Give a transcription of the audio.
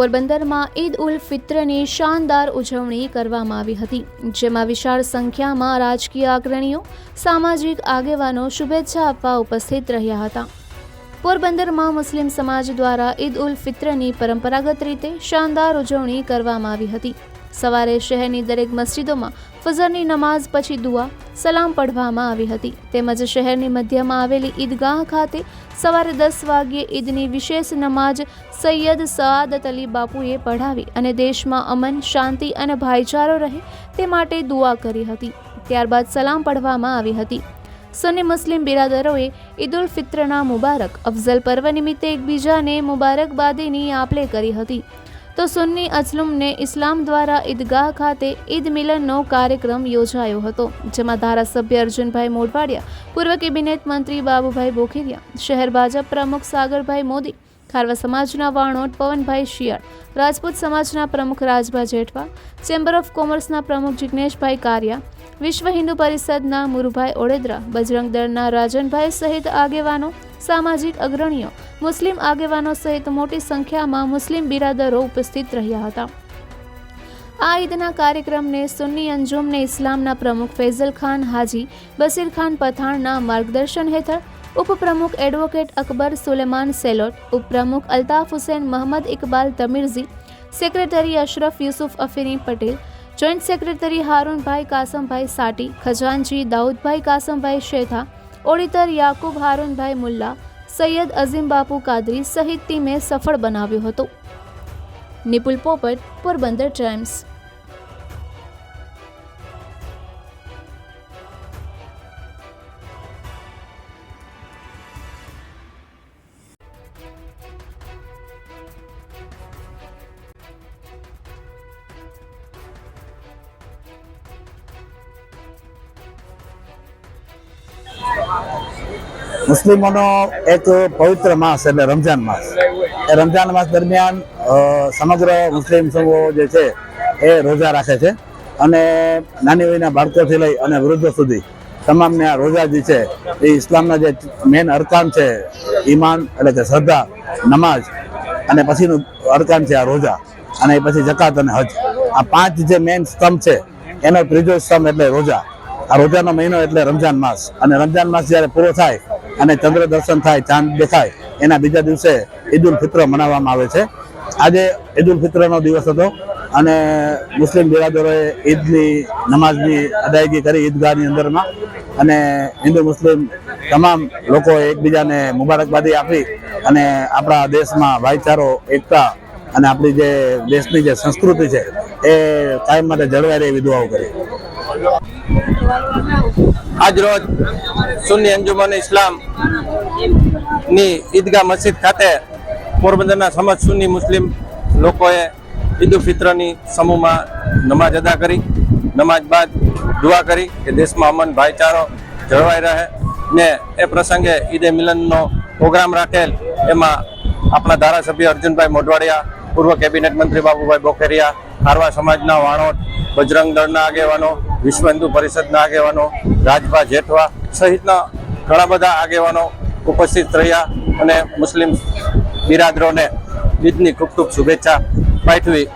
પોરબંદરમાં ઈદ ઉલ ફિત્રની શાનદાર ઉજવણી કરવામાં આવી હતી, જેમાં વિશાળ સંખ્યામાં રાજકીય અગ્રણીઓ, સામાજિક આગેવાનો શુભેચ્છા આપવા ઉપસ્થિત રહ્યા હતા. પોરબંદરમાં મુસ્લિમ સમાજ દ્વારા ઈદ ઉલ ફિત્રની પરંપરાગત રીતે શાનદાર ઉજવણી કરવામાં આવી હતી. સવારે શહેરની દરેક મસ્જિદોમાં ફજરની નમાઝ પછી દુઆ સલામ પઢવામાં આવી હતી. તેમજ શહેરની મધ્યમાં આવેલી ઈદગાહ ખાતે સવારે દસ વાગ્યે ઈદની વિશેષ નમાઝ સૈયદ સઆદત અલી બાપુએ પઢાવી અને દેશમાં અમન, શાંતિ અને ભાઈચારો રહે તે માટે દુઆ કરી હતી. ત્યારબાદ સલામ પઢવામાં આવી હતી. સન્ની મુસ્લિમ બિરાદરોએ ઈદ ઉલ ફિત્રના મુબારક, અફઝલ પર્વ નિમિત્તે એકબીજાને મુબારકબાદીની આપલે કરી હતી. તો સુન્ની અજલુમને ઇસ્લામ દ્વારા ઈદગાહ ખાતે ઈદ મિલનનો કાર્યક્રમ યોજાયો હતો, જેમાં ધારાસભ્ય અર્જુનભાઈ મોઢવાડિયા, પૂર્વ કેબિનેટ મંત્રી બાબુભાઈ બોખીરિયા, શહેર ભાજપ પ્રમુખ સાગરભાઈ મોદી, ખારવા સમાજના વાણોટ પવનભાઈ શિયાળ, રાજપૂત સમાજના પ્રમુખ રાજભા જેઠવા, ચેમ્બર ઓફ કોમર્સના પ્રમુખ જિગ્નેશભાઈ કારિયા, વિશ્વ હિન્દુ પરિષદના મુરુભાઈ ઓડેદરા, બજરંગ દળના રાજનભાઈ સહિત આગેવાનો, સામાજિક અગ્રણીઓ મુસ્લિમ આગેવાનો સહિત મોટી સંખ્યામાં મુસ્લિમ બિરાદરો ઉપસ્થિત રહ્યા હતા. આ ઈદના કાર્યક્રમને સુન્ની અંજુમને ઇસ્લામના પ્રમુખ ફૈઝલ ખાન, હાજી બસીર ખાન પઠાણના માર્ગદર્શન હેઠળ ઉપપ્રમુખ એડવોકેટ અકબર સુલેમાન સેલોટ, ઉપપ્રમુખ Altaf Husen Mahmad Iqbal Tamirzi, secretary Ashraf Yusuf Afini Patel, joint secretary Harunbhai Kasambhai Sati, ખજાનજી Daudbhai Kasambhai Shetha, auditor Yakub Harunbhai Mulla Saiyad Azim Bapu Kadri સહિત ટીમે સફળ બનાવ્યો હતો. નિપુલ પોપટ પોરબંદર ટાઈમ્સ. મુસ્લિમોનો એક પવિત્ર માસ એટલે રમજાન માસ. એ રમજાન માસ દરમિયાન સમગ્ર મુસ્લિમ સમૂહો જે છે, એ રોજા રાખે છે. અને નાની વયના બાળકોથી લઈ અને વૃદ્ધો સુધી તમામને આ રોજા જે છે, એ ઇસ્લામના જે મેન અરકાન છે, ઈમાન એટલે કે શ્રદ્ધા, નમાઝ અને પછીનું અરકાન છે આ રોજા અને એ પછી જકાત અને હજ. આ પાંચ જે મેન સ્તંભ છે, એનો ત્રીજો સ્તંભ એટલે રોજા. આ રોજાનો મહિનો એટલે રમજાન માસ. અને રમજાન માસ જ્યારે પૂરો થાય અને ચંદ્ર દર્શન થાય, ચાંદ દેખાય, એના બીજા દિવસે ઈદ ઉલ ફિત્ર મનાવવામાં આવે છે. આજે ઈદ ઉલ ફિત્રનો દિવસ હતો અને મુસ્લિમ બિરાદરોએ ઈદની નમાઝની અદાયગી કરી ઈદગાહની અંદરમાં અને હિન્દુ મુસ્લિમ તમામ લોકોએ એકબીજાને મુબારકબાદી આપી અને આપણા દેશમાં ભાઈચારો, એકતા અને આપણી જે દેશની જે સંસ્કૃતિ છે એ કાયમ માટે જળવાઈ રહે એવી દુઆઓ કરી. આજ રોજ સુન્ની અંજુમન ઇસ્લામની ઈદગાહ મસ્જિદ ખાતે પોરબંદરના સમાજ સુન્ની મુસ્લિમ લોકોએ ઈદ ફિત્રની સમૂહમાં નમાજ અદા કરી. નમાજ બાદ દુઆ કરી કે દેશમાં અમન ભાઈચારો જળવાઈ રહે ને એ પ્રસંગે ઈદે મિલનનો પ્રોગ્રામ રાખેલ. એમાં આપણા ધારાસભ્ય અર્જુનભાઈ મોઢવાડિયા, પૂર્વ કેબિનેટ મંત્રી બાબુભાઈ બોખેરિયા ખારવા સમાજના વાણોટ, બજરંગ દળના આગેવાનો વિશ્વ હિન્દુ પરિષદના આગેવાનો, રાજભા જેઠવા સહિતના ઘણા બધા આગેવાનો ઉપસ્થિત રહ્યા અને મુસ્લિમ બિરાદરોને ઈદની ખૂબ ખૂબ શુભેચ્છા પાઠવી.